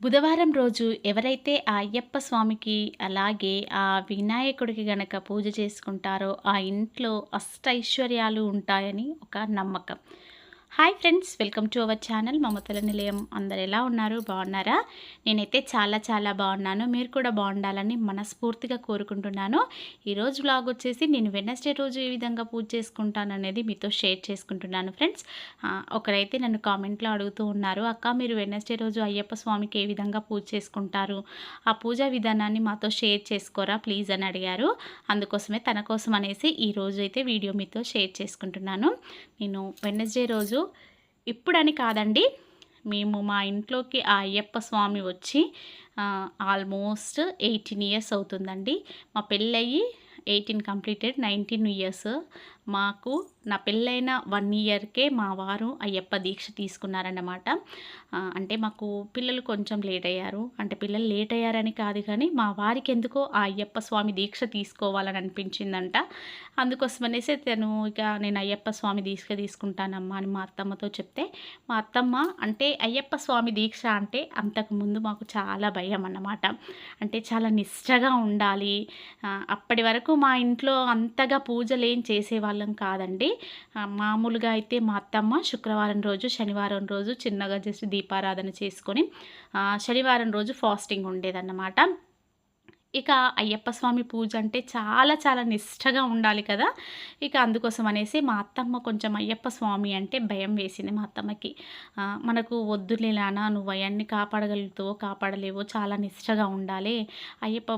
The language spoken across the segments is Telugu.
బుధవారం రోజు ఎవరైతే ఆ అయ్యప్ప స్వామికి అలాగే ఆ వినాయకుడికి గనక పూజ చేసుకుంటారో ఆ ఇంట్లో అష్టైశ్వర్యాలు ఉంటాయని ఒక నమ్మకం. Hi friends welcome to our channel మమతల నిలయం. అందరు ఎలా ఉన్నారు? బాగున్నారా? నేనైతే చాలా చాలా బాగున్నాను. మీరు కూడా బాగుండాలని మనస్ఫూర్తిగా కోరుకుంటున్నాను. ఈరోజు వ్లాగ్ వచ్చేసి నేను వెనస్డే రోజు ఏ విధంగా పూజ చేసుకుంటాను అనేది మీతో షేర్ చేసుకుంటున్నాను ఫ్రెండ్స్. ఒకరైతే నన్ను కామెంట్లో అడుగుతూ ఉన్నారు అక్క మీరు వెనస్డే రోజు అయ్యప్ప స్వామికి ఏ విధంగా పూజ చేసుకుంటారు? ఆ పూజా విధానాన్ని మాతో షేర్ చేసుకోరా ప్లీజ్ అని అడిగారు. అందుకోసమే తన కోసం అనేసి ఈ అయితే వీడియో మీతో షేర్ చేసుకుంటున్నాను. నేను వెనస్డే రోజు ఇప్పుడని కాదండి. మేము మా ఇంట్లోకి ఆ అయ్యప్ప స్వామి వచ్చి ఆల్మోస్ట్ ఎయిటీన్ ఇయర్స్ అవుతుందండి. మా పెళ్ళయి ఎయిటీన్ కంప్లీటెడ్ నైన్టీన్ ఇయర్స్. మాకు నా పెళ్ళైన వన్ ఇయర్కే మా వారు అయ్యప్ప దీక్ష తీసుకున్నారన్నమాట. అంటే మాకు పిల్లలు కొంచెం లేట్ అయ్యారు అంటే పిల్లలు లేట్ అయ్యారని కాదు కానీ మా వారికి ఎందుకో ఆ అయ్యప్ప స్వామి దీక్ష తీసుకోవాలని అనిపించిందంట. అందుకోసం అనేసి తను ఇక నేను అయ్యప్ప స్వామి దీక్ష తీసుకుంటానమ్మా అని మా అత్తమ్మతో చెప్తే మా అత్తమ్మ అంటే అయ్యప్ప స్వామి దీక్ష అంటే అంతకుముందు మాకు చాలా భయం అన్నమాట. అంటే చాలా నిష్టగా ఉండాలి. అప్పటి వరకు మా ఇంట్లో అంతగా పూజలు ఏం చేసేవాళ్ళు కాదండి. మామూలుగా అయితే మా అత్తమ్మ శుక్రవారం రోజు శనివారం రోజు చిన్నగా జస్ట్ దీపారాధన చేసుకొని శనివారం రోజు ఫాస్టింగ్ ఉండేదన్నమాట. ఇక అయ్యప్ప స్వామి పూజ అంటే చాలా చాలా నిష్టగా ఉండాలి కదా. ఇక అందుకోసం అనేసి మా అత్తమ్మ కొంచెం అయ్యప్ప స్వామి అంటే భయం వేసింది మా అత్తమ్మకి. మనకు వద్దులే నువ్వు అవన్నీ కాపాడగలుగుతావో కాపాడలేవో చాలా నిష్టగా ఉండాలి. అయ్యప్ప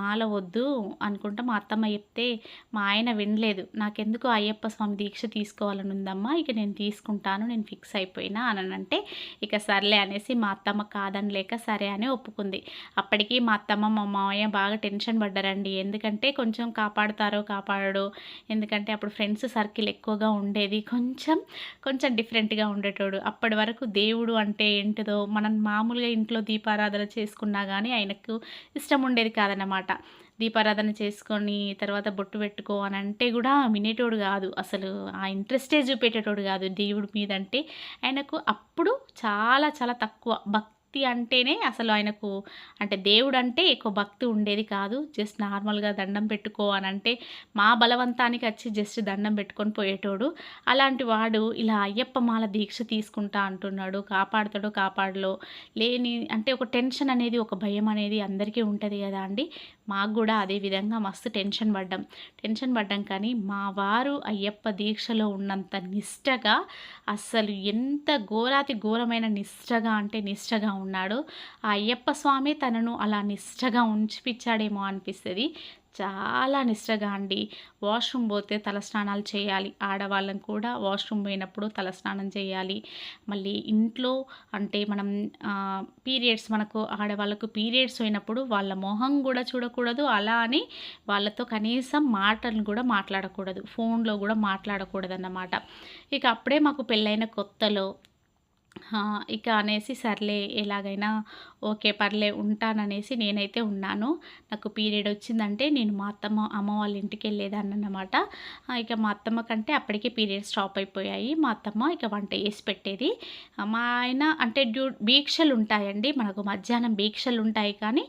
మాల వద్దు అనుకుంటా మా అత్తమ్మ చెప్తే మా ఆయన వినలేదు. నాకెందుకు అయ్యప్ప స్వామి దీక్ష తీసుకోవాలని ఉందమ్మా ఇక నేను తీసుకుంటాను నేను ఫిక్స్ అయిపోయినా అని అంటే ఇక సర్లే అనేసి మా అత్తమ్మ కాదని లేక సరే అని ఒప్పుకుంది. అప్పటికి మా అత్తమ్మ మా మామయ్య బాగా టెన్షన్ పడ్డారండి. ఎందుకంటే కొంచెం కాపాడుతారో కాపాడడు ఎందుకంటే అప్పుడు ఫ్రెండ్స్ సర్కిల్ ఎక్కువగా ఉండేది. కొంచెం కొంచెం డిఫరెంట్గా ఉండేటోడు. అప్పటి వరకు దేవుడు అంటే ఏంటిదో మనం మామూలుగా ఇంట్లో దీపారాధన చేసుకున్నా కానీ ఆయనకు ఇష్టం ఉండేది కాదన్నమాట. దీపారాధన చేసుకొని తర్వాత బొట్టు పెట్టుకో అని అంటే కూడా వినేటోడు కాదు. అసలు ఆ ఇంట్రెస్టే చూపేటోడు కాదు. దేవుడి మీద అంటే ఆయనకు అప్పుడు చాలా చాలా తక్కువ. భక్తి భక్తి అంటేనే అసలు ఆయనకు అంటే దేవుడు అంటే ఎక్కువ భక్తి ఉండేది కాదు. జస్ట్ నార్మల్గా దండం పెట్టుకో అని అంటే మా బలవంతానికి వచ్చి జస్ట్ దండం పెట్టుకొని పోయేటోడు. అలాంటి వాడు ఇలా అయ్యప్ప మాల దీక్ష తీసుకుంటా అంటున్నాడు. కాపాడుతాడో కాపాడలో లేని అంటే ఒక టెన్షన్ అనేది ఒక భయం అనేది అందరికీ ఉంటుంది కదా అండి. మాకు కూడా అదే విధంగా మస్తు టెన్షన్ పడ్డాం. టెన్షన్ పడ్డాం కానీ మా వారు అయ్యప్ప దీక్షలో ఉన్నంత నిష్టగా అస్సలు ఎంత ఘోరాతి ఘోరమైన నిష్టగా అంటే నిష్టగా ఉన్నాడు. ఆ అయ్యప్ప స్వామి తనను అలా నిష్టగా ఉంచిపించాడేమో అనిపిస్తుంది. చాలా నిష్టగా అండి. వాష్రూమ్ పోతే తలస్నానాలు చేయాలి. ఆడవాళ్ళం కూడా వాష్రూమ్ పోయినప్పుడు తలస్నానం చేయాలి. మళ్ళీ ఇంట్లో అంటే మనం పీరియడ్స్ మనకు ఆడవాళ్ళకు పీరియడ్స్ అయినప్పుడు వాళ్ళ మొహం కూడా చూడకూడదు. అలా అని వాళ్ళతో కనీసం మాటలను కూడా మాట్లాడకూడదు. ఫోన్లో కూడా మాట్లాడకూడదు అన్నమాట ఇక అప్పుడే మాకు పెళ్ళైన కొత్తలో ఇక అనేసి సర్లే ఎలాగైనా ఓకే పర్లే ఉంటాననేసి నేనైతే ఉన్నాను. నాకు పీరియడ్ వచ్చిందంటే నేను మా అత్తమ్మ అమ్మ వాళ్ళ ఇంటికి వెళ్ళేదాన్ని అన్నమాట ఇక మా అత్తమ్మ కంటే అప్పటికే పీరియడ్ స్టాప్ అయిపోయాయి. మా అత్తమ్మ ఇక వంట వేసి పెట్టేది. మా ఆయన అంటే డ్యూ భీక్షలు ఉంటాయండి. మనకు మధ్యాహ్నం భీక్షలు ఉంటాయి కానీ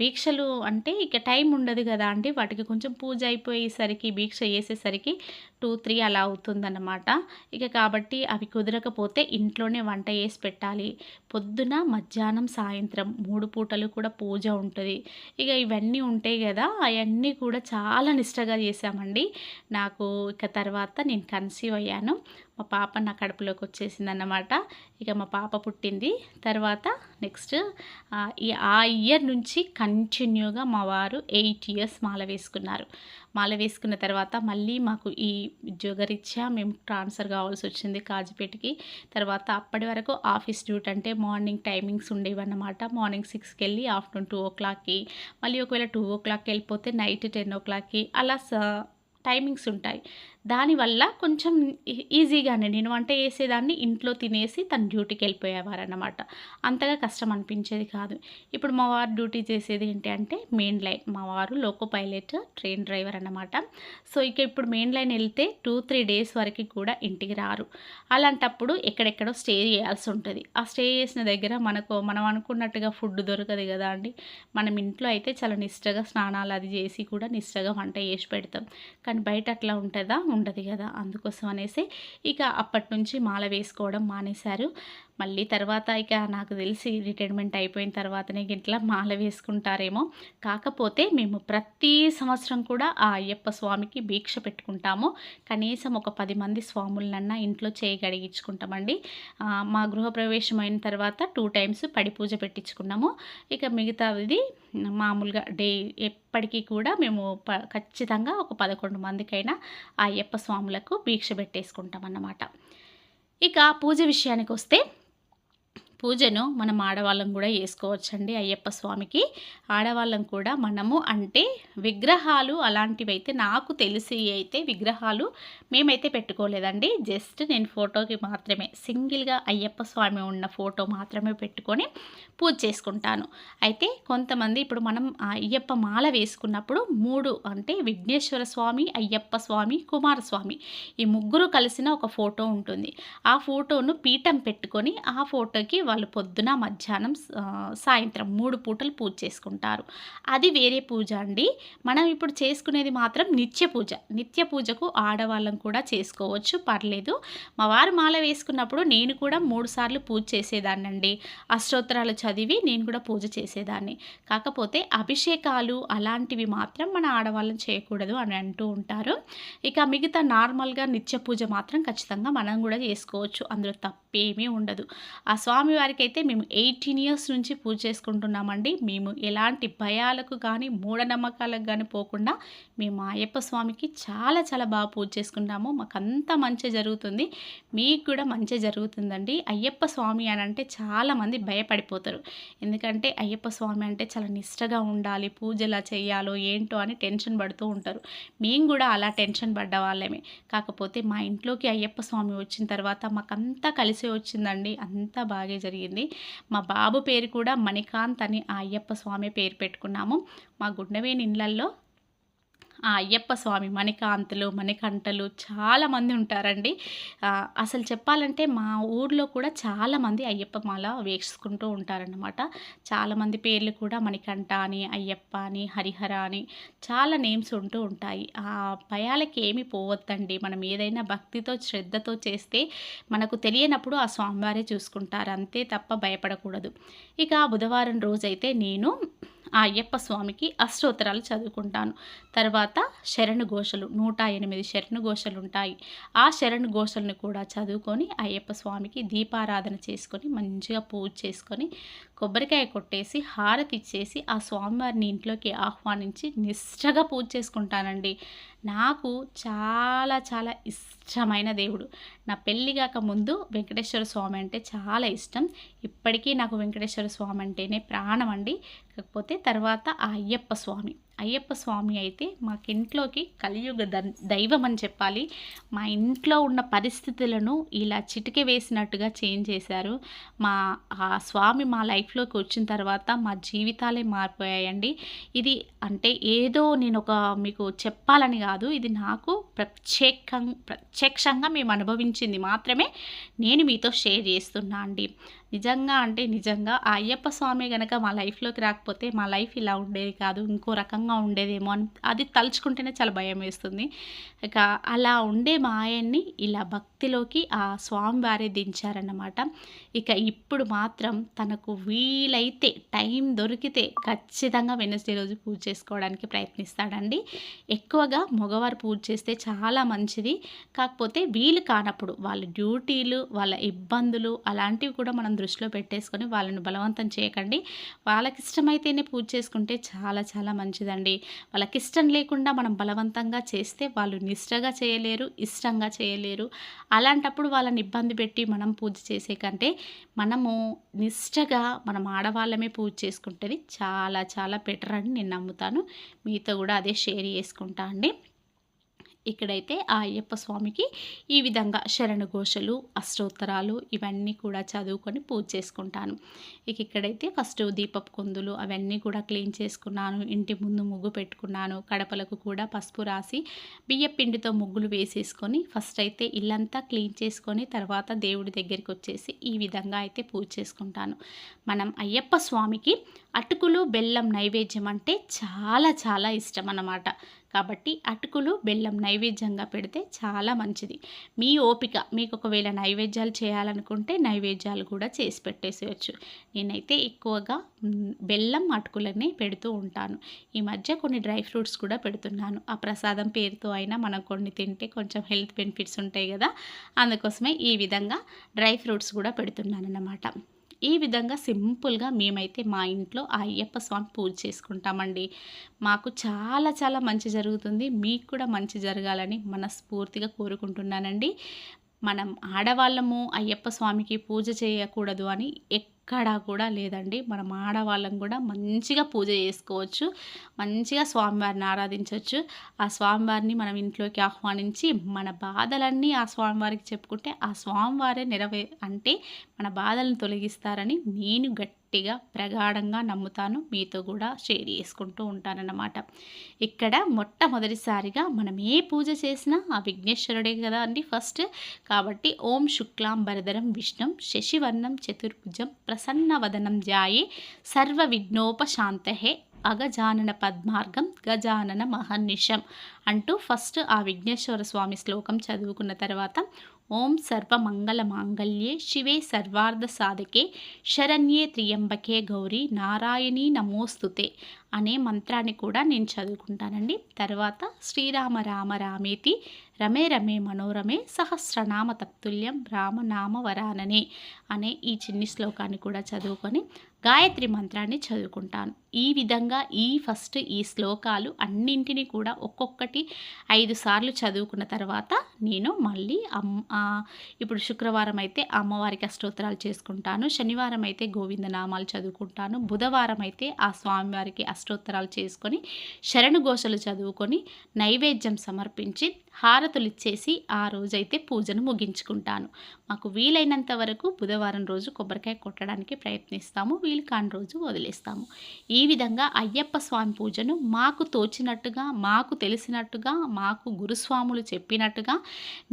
భీక్షలు అంటే ఇక టైం ఉండదు కదా అండి. వాటికి కొంచెం పూజ అయిపోయేసరికి భీక్ష చేసేసరికి టూ త్రీ అలా అవుతుందన్నమాట. ఇక కాబట్టి అవి కుదరకపోతే ఇంట్లోనే వంట వేసి పెట్టాలి. పొద్దున మధ్యాహ్నం సాయంత్రం మూడు పూటలు కూడా పూజ ఉంటుంది. ఇక ఇవన్నీ ఉంటాయి కదా అవన్నీ కూడా చాలా నిష్టగా చేశామండి. నాకు ఇక తర్వాత నేను కన్సీవ్ అయ్యాను. మా పాప నా కడుపులోకి వచ్చేసింది అన్నమాట ఇక మా పాప పుట్టింది. తర్వాత నెక్స్ట్ ఆ, ఈ ఆ ఇయర్ నుంచి కంటిన్యూగా మా వారు ఎయిట్ ఇయర్స్ మాల వేసుకున్నారు. మాల వేసుకున్న తర్వాత మళ్ళీ మాకు ఈ ఉద్యోగరీత్యా మేము ట్రాన్స్ఫర్ కావాల్సి వచ్చింది కాజీపేటకి. తర్వాత అప్పటి వరకు ఆఫీస్ డ్యూటీ అంటే మార్నింగ్ టైమింగ్స్ ఉండేవి అన్నమాట మార్నింగ్ సిక్స్కి వెళ్ళి ఆఫ్టర్నూన్ టూ ఓ క్లాక్కి మళ్ళీ ఒకవేళ టూ ఓ క్లాక్కి వెళ్ళిపోతే నైట్ టెన్ ఓ క్లాక్కి అలా స టైమింగ్స్ ఉంటాయి. దానివల్ల కొంచెం ఈజీగానే నేను వంట చేసేదాన్ని ఇంట్లో తినేసి తను డ్యూటీకి వెళ్ళిపోయేవారనమాట అంతగా కష్టం అనిపించేది కాదు. ఇప్పుడు మా వారు డ్యూటీ చేసేది ఏంటి అంటే మెయిన్ లైన్. మా వారు లోకో పైలట్ ట్రైన్ డ్రైవర్ అన్నమాట. సో ఇక ఇప్పుడు మెయిన్ లైన్ వెళ్తే టూ త్రీ డేస్ వరకు కూడా ఇంటికి రారు. అలాంటప్పుడు ఎక్కడెక్కడో స్టే చేయాల్సి ఉంటుంది. ఆ స్టే చేసిన దగ్గర మనకు మనం అనుకున్నట్టుగా ఫుడ్ దొరకదు కదా అండి. మనం ఇంట్లో అయితే చాలా నిష్టగా స్నానాలు అది చేసి కూడా నిష్టగా వంట చేసి పెడతాం. కానీ బయట అట్లా ఉంటుందా? ఉండదు కదా అందుకోసం అనేసి ఇక అప్పటి నుంచి మాల వేసుకోవడం మానేశారు. మళ్ళీ తర్వాత ఇక నాకు తెలిసి రిటైర్మెంట్ అయిపోయిన తర్వాతనే ఇట్లా మాల వేసుకుంటారేమో. కాకపోతే మేము ప్రతి సంవత్సరం కూడా ఆ అయ్యప్ప స్వామికి భిక్ష పెట్టుకుంటాము. కనీసం ఒక పది మంది స్వాములనన్నా ఇంట్లో చేయగడిగించుకుంటామండి మా గృహప్రవేశం అయిన తర్వాత టూ టైమ్స్ పడి పూజ పెట్టించుకున్నాము. ఇక మిగతాది మామూలుగా డే ఎప్పటికీ కూడా మేము ప ఖచ్చితంగా ఒక పదకొండు మందికైనా ఆ అయ్యప్ప స్వాములకు భిక్ష పెట్టేసుకుంటాం అన్నమాట ఇక పూజ విషయానికి వస్తే పూజను మనం ఆడవాళ్ళం కూడా చేసుకోవచ్చండి అయ్యప్ప స్వామికి. ఆడవాళ్ళం కూడా మనము అంటే విగ్రహాలు అలాంటివి అయితే నాకు తెలిసి అయితే విగ్రహాలు మేమైతే పెట్టుకోలేదండి. జస్ట్ నేను ఫోటోకి మాత్రమే సింగిల్గా అయ్యప్ప స్వామి ఉన్న ఫోటో మాత్రమే పెట్టుకొని పూజ చేసుకుంటాను. అయితే కొంతమంది ఇప్పుడు మనం అయ్యప్ప మాల వేసుకున్నప్పుడు మూడు అంటే విఘ్నేశ్వర స్వామి అయ్యప్ప స్వామి కుమారస్వామి ఈ ముగ్గురు కలిసిన ఒక ఫోటో ఉంటుంది. ఆ ఫోటోను పీఠం పెట్టుకొని ఆ ఫోటోకి వాళ్ళు పొద్దున మధ్యాహ్నం సాయంత్రం మూడు పూటలు పూజ చేసుకుంటారు. అది వేరే పూజ అండి. మనం ఇప్పుడు చేసుకునేది మాత్రం నిత్య పూజ. నిత్య పూజకు ఆడవాళ్ళం కూడా చేసుకోవచ్చు పర్లేదు. మా వారు మాల వేసుకున్నప్పుడు నేను కూడా మూడు సార్లు పూజ చేసేదాన్నండి అష్టోత్తరాలు చదివి నేను కూడా పూజ చేసేదాన్ని. కాకపోతే అభిషేకాలు అలాంటివి మాత్రం మన ఆడవాళ్ళం చేయకూడదు అని అంటూ ఉంటారు. ఇక మిగతా నార్మల్గా నిత్య పూజ మాత్రం ఖచ్చితంగా మనం కూడా చేసుకోవచ్చు. అందులో తప్పేమీ ఉండదు. ఆ స్వామివారికి అయితే మేము ఎయిటీన్ ఇయర్స్ నుంచి పూజ చేసుకుంటున్నామండి. మేము ఎలాంటి భయాలకు కానీ మూఢనమ్మకాలకు కానీ పోకుండా మేము అయ్యప్ప స్వామికి చాలా చాలా బాగా పూజ చేసుకుంటాము మాకు అంత మంచి జరుగుతుంది. మీకు కూడా మంచి జరుగుతుందండి. అయ్యప్ప స్వామి అని అంటే చాలామంది భయపడిపోతారు. ఎందుకంటే అయ్యప్ప స్వామి అంటే చాలా నిష్టగా ఉండాలి. పూజ ఎలా చేయాలో ఏంటో అని టెన్షన్ పడుతూ ఉంటారు. మేము కూడా అలా టెన్షన్ పడ్డ వాళ్ళమే. కాకపోతే మా ఇంట్లోకి అయ్యప్ప స్వామి వచ్చిన తర్వాత మాకంతా కలిసి వచ్చిందండి. అంతా బాగా జరిగింది. మా బాబు పేరు కూడా మణికాంత్ అని ఆ అయ్యప్ప స్వామి పేరు పెట్టుకున్నాము. మా గుండవేణి ఇళ్ళల్లో ఆ అయ్యప్ప స్వామి మణికాంతులు మణికంటలు చాలామంది ఉంటారండి. అసలు చెప్పాలంటే మా ఊర్లో కూడా చాలామంది అయ్యప్ప మాల వేసుకుంటూ ఉంటారన్నమాట. చాలామంది పేర్లు కూడా మణికంట అని అయ్యప్ప అని హరిహర అని చాలా నేమ్స్ ఉంటూ ఉంటాయి. ఆ భయాలకి ఏమి పోవద్దండి. మనం ఏదైనా భక్తితో శ్రద్ధతో చేస్తే మనకు తెలియనప్పుడు ఆ స్వామివారే చూసుకుంటారు. అంతే తప్ప భయపడకూడదు. ఇక బుధవారం రోజైతే నేను ఆ అయ్యప్ప స్వామికి అష్టోత్తరాలు చదువుకుంటాను. తర్వాత శరణు ఘోషలు నూట ఎనిమిది శరణు ఘోషలు ఉంటాయి. ఆ శరణు ఘోషలను కూడా చదువుకొని అయ్యప్ప స్వామికి దీపారాధన చేసుకొని మంచిగా పూజ చేసుకొని కొబ్బరికాయ కొట్టేసి హారతి ఇచ్చేసి ఆ స్వామివారిని ఇంట్లోకి ఆహ్వానించి నిష్ఠగా పూజ చేసుకుంటానండి. నాకు చాలా చాలా ఇష్టమైన దేవుడు. నా పెళ్ళి కాక ముందు వెంకటేశ్వర స్వామి అంటే చాలా ఇష్టం. ఇప్పటికీ నాకు వెంకటేశ్వర స్వామి అంటేనే ప్రాణం అండి. కాకపోతే తర్వాత ఆ అయ్యప్ప స్వామి. అయ్యప్ప స్వామి అయితే మాకు ఇంట్లోకి కలియుగ ద- దైవం అని చెప్పాలి. మా ఇంట్లో ఉన్న పరిస్థితులను ఇలా చిటికె వేసినట్టుగా చేంజ్ చేశారు. మా ఆ స్వామి మా లైఫ్లోకి వచ్చిన తర్వాత మా జీవితాలే మారిపోయాయండి. ఇది అంటే ఏదో నేను ఒక మీకు చెప్పాలని కాదు. ఇది నాకు ప్రత్యేకం ప్రత్యక్షంగా మేము అనుభవించింది మాత్రమే నేను మీతో షేర్ చేస్తున్నా అండి. నిజంగా అంటే నిజంగా ఆ అయ్యప్ప స్వామి కనుక మా లైఫ్లోకి రాకపోతే మా లైఫ్ ఇలా ఉండేది కాదు ఇంకో రకంగా ఉండేదేమో అని అది తలుచుకుంటేనే చాలా భయం వేస్తుంది. ఇక అలా ఉండే మా ఆయన్ని ఇలా భక్తిలోకి ఆ స్వామి వారే దించారన్నమాట. ఇక ఇప్పుడు మాత్రం తనకు వీలైతే టైం దొరికితే ఖచ్చితంగా వెనస్డే రోజు పూజ చేసుకోవడానికి ప్రయత్నిస్తాడండి. ఎక్కువగా మగవారు పూజ చేస్తే చాలా మంచిది. కాకపోతే వీలు కానప్పుడు వాళ్ళ డ్యూటీలు వాళ్ళ ఇబ్బందులు అలాంటివి కూడా మనం దృష్టిలో పెట్టేసుకొని వాళ్ళని బలవంతం చేయకండి. వాళ్ళకి ఇష్టమైతేనే పూజ చేసుకుంటే చాలా చాలా మంచిదండి. వాళ్ళకి ఇష్టం లేకుండా మనం బలవంతంగా చేస్తే వాళ్ళు నిష్టగా చేయలేరు ఇష్టంగా చేయలేరు. అలాంటప్పుడు వాళ్ళని ఇబ్బంది పెట్టి మనం పూజ చేసే కంటే మనము నిష్టగా మనం ఆడవాళ్ళమే పూజ చేసుకుంటేది చాలా చాలా బెటర్ అని నేను నమ్ముతాను. మీతో కూడా అదే షేర్ చేసుకుంటా అండి. ఇక్కడైతే ఆ అయ్యప్ప స్వామికి ఈ విధంగా శరణఘోషలు అష్టోత్తరాలు ఇవన్నీ కూడా చదువుకొని పూజ చేసుకుంటాను. ఇక ఇక్కడైతే ఫస్ట్ దీపపు కుందులు అవన్నీ కూడా క్లీన్ చేసుకున్నాను. ఇంటి ముందు ముగ్గు పెట్టుకున్నాను. కడపలకు కూడా పసుపు రాసి బియ్య పిండితో ముగ్గులు వేసేసుకొని ఫస్ట్ అయితే ఇల్లంతా క్లీన్ చేసుకొని తర్వాత దేవుడి దగ్గరికి వచ్చేసి ఈ విధంగా అయితే పూజ చేసుకుంటాను. మనం అయ్యప్ప స్వామికి అటుకులు బెల్లం నైవేద్యం అంటే చాలా చాలా ఇష్టం అన్నమాట. కాబట్టి అటుకులు బెల్లం నైవేద్యంగా పెడితే చాలా మంచిది. మీ ఓపిక మీకు ఒకవేళ నైవేద్యాలు చేయాలనుకుంటే నైవేద్యాలు కూడా చేసి పెట్టేసేయచ్చు. నేనైతే ఎక్కువగా బెల్లం అటుకులనే పెడుతూ ఉంటాను. ఈ మధ్య కొన్ని డ్రై ఫ్రూట్స్ కూడా పెడుతున్నాను. ఆ ప్రసాదం పేరుతో అయినా మనం కొన్ని తింటే కొంచెం హెల్త్ బెనిఫిట్స్ ఉంటాయి కదా. అందుకోసమే ఈ విధంగా డ్రై ఫ్రూట్స్ కూడా పెడుతున్నాను అన్నమాట ఈ విధంగా సింపుల్గా మేమైతే మా ఇంట్లో ఆ అయ్యప్ప స్వామి పూజ చేసుకుంటామండి. మాకు చాలా చాలా మంచి జరుగుతుంది. మీకు కూడా మంచి జరగాలని మనస్ఫూర్తిగా కోరుకుంటున్నానండి. మనం ఆడవాళ్ళము అయ్యప్ప స్వామికి పూజ చేయకూడదు అని ఎక్కడా కూడా లేదండి. మనం ఆడవాళ్ళం కూడా మంచిగా పూజ చేసుకోవచ్చు మంచిగా స్వామివారిని ఆరాధించవచ్చు. ఆ స్వామివారిని మనం ఇంట్లోకి ఆహ్వానించి మన బాధలన్నీ ఆ స్వామివారికి చెప్పుకుంటే ఆ స్వామివారే నెరవే అంటే మన బాధలను తొలగిస్తారని నేను గట్టి గట్టిగా ప్రగాఢంగా నమ్ముతాను. మీతో కూడా షేర్ చేసుకుంటూ ఉంటానన్నమాట. ఇక్కడ మొట్టమొదటిసారిగా మనం ఏ పూజ చేసినా ఆ విఘ్నేశ్వరుడే కదా అండి ఫస్ట్. కాబట్టి ఓం శుక్లాం భరధరం విష్ణం శశివర్ణం చతుర్భుజం ప్రసన్నవదనం జాయే సర్వ విఘ్నోపశాంతహే అగజానన పద్మార్గం గజానన మహర్నిషం అంటూ ఫస్ట్ ఆ విఘ్నేశ్వర స్వామి శ్లోకం చదువుకున్న తర్వాత ఓం సర్వమంగళ మాంగళ్యే శివే సర్వార్ధ సాధకే శరణ్యే త్రియంబకే గౌరీ నారాయణీ నమోస్తుతే అనే మంత్రాన్ని కూడా నేను చదువుకుంటానండి. తర్వాత శ్రీరామ రామ రామేతి రమే రమే మనోరమే సహస్రనామ తత్తుల్యం రామనామ వరాననే అనే ఈ చిన్ని శ్లోకాన్ని కూడా చదువుకొని గాయత్రి మంత్రాన్ని చదువుకుంటాను. ఈ విధంగా ఈ ఫస్ట్ ఈ శ్లోకాలు అన్నింటినీ కూడా ఒక్కొక్కటి ఐదు సార్లు చదువుకున్న తర్వాత నేను మళ్ళీ అమ్మ ఇప్పుడు శుక్రవారం అయితే అమ్మవారికి అష్టోత్తరాలు చేసుకుంటాను. శనివారం అయితే గోవిందనామాలు చదువుకుంటాను. బుధవారం అయితే ఆ స్వామివారికి అష్టోత్తరాలు చేసుకొని శరణు ఘోషలు చదువుకొని నైవేద్యం సమర్పించి హారతులు ఇచ్చేసి ఆ రోజైతే పూజను ముగించుకుంటాను. మాకు వీలైనంత వరకు బుధవారం రోజు కొబ్బరికాయ కొట్టడానికి ప్రయత్నిస్తాము. వీలు కాని రోజు వదిలేస్తాము. ఈ విధంగా అయ్యప్ప స్వామి పూజను మాకు తోచినట్టుగా మాకు తెలిసినట్టుగా మాకు గురుస్వాములు చెప్పినట్టుగా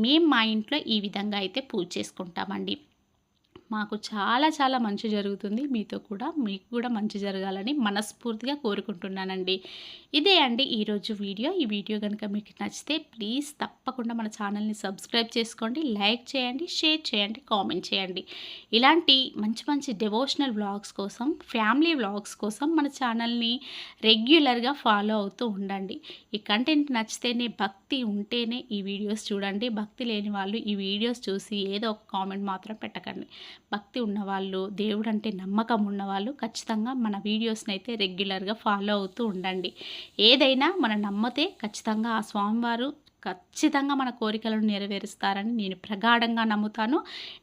మేము మా ఇంట్లో ఈ విధంగా అయితే పూజ చేసుకుంటామండి. మాకు చాలా చాలా మంచి జరుగుతుంది. మీతో కూడా మీకు కూడా మంచి జరగాలని మనస్ఫూర్తిగా కోరుకుంటున్నానండి. ఇదే అండి ఈరోజు వీడియో. ఈ వీడియో కనుక మీకు నచ్చితే ప్లీజ్ తప్పకుండా మన ఛానల్ని సబ్స్క్రైబ్ చేసుకోండి లైక్ చేయండి షేర్ చేయండి కామెంట్ చేయండి. ఇలాంటి మంచి మంచి డెవోషనల్ వ్లాగ్స్ కోసం ఫ్యామిలీ వ్లాగ్స్ కోసం మన ఛానల్ని రెగ్యులర్గా ఫాలో అవుతూ ఉండండి. ఈ కంటెంట్ నచ్చితేనే భక్తి ఉంటేనే ఈ వీడియోస్ చూడండి. భక్తి లేని వాళ్ళు ఈ వీడియోస్ చూసి ఏదో ఒక కామెంట్ మాత్రం పెట్టకండి. భక్తి ఉన్నవాళ్ళు దేవుడు అంటే నమ్మకం ఉన్నవాళ్ళు ఖచ్చితంగా మన వీడియోస్ని అయితే రెగ్యులర్గా ఫాలో అవుతూ ఉండండి. ఏదైనా మన నమ్మతే ఖచ్చితంగా ఆ స్వామివారు ఖచ్చితంగా మన కోరికలను నెరవేరుస్తారని నేను ప్రగాఢంగా నమ్ముతాను.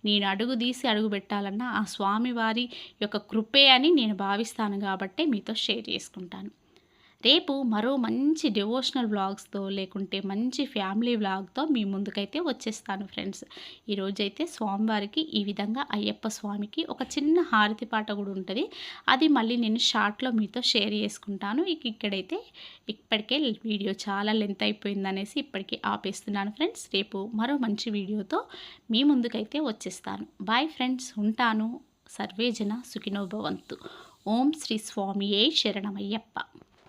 నేను అడుగు తీసి అడుగు పెట్టాలన్నా ఆ స్వామివారి యొక్క కృపే అని నేను భావిస్తాను కాబట్టి మీతో షేర్ చేసుకుంటాను. రేపు మరో మంచి డివోషనల్ వ్లాగ్స్తో లేకుంటే మంచి ఫ్యామిలీ వ్లాగ్తో మీ ముందుకైతే వచ్చేస్తాను ఫ్రెండ్స్ ఈరోజైతే స్వామివారికి ఈ విధంగా అయ్యప్ప స్వామికి ఒక చిన్న హారతి పాట కూడా ఉంటుంది. అది మళ్ళీ నేను షార్ట్లో మీతో షేర్ చేసుకుంటాను. ఇక ఇక్కడైతే ఇప్పటికే వీడియో చాలా లెంత్ అయిపోయిందనేసి ఇప్పటికీ ఆపేస్తున్నాను ఫ్రెండ్స్ రేపు మరో మంచి వీడియోతో మీ ముందుకైతే వచ్చేస్తాను. బాయ్ ఫ్రెండ్స్ ఉంటాను. సర్వేజన సుఖినోభవంతు ఓం శ్రీ స్వామియే శరణమయ్యప్ప.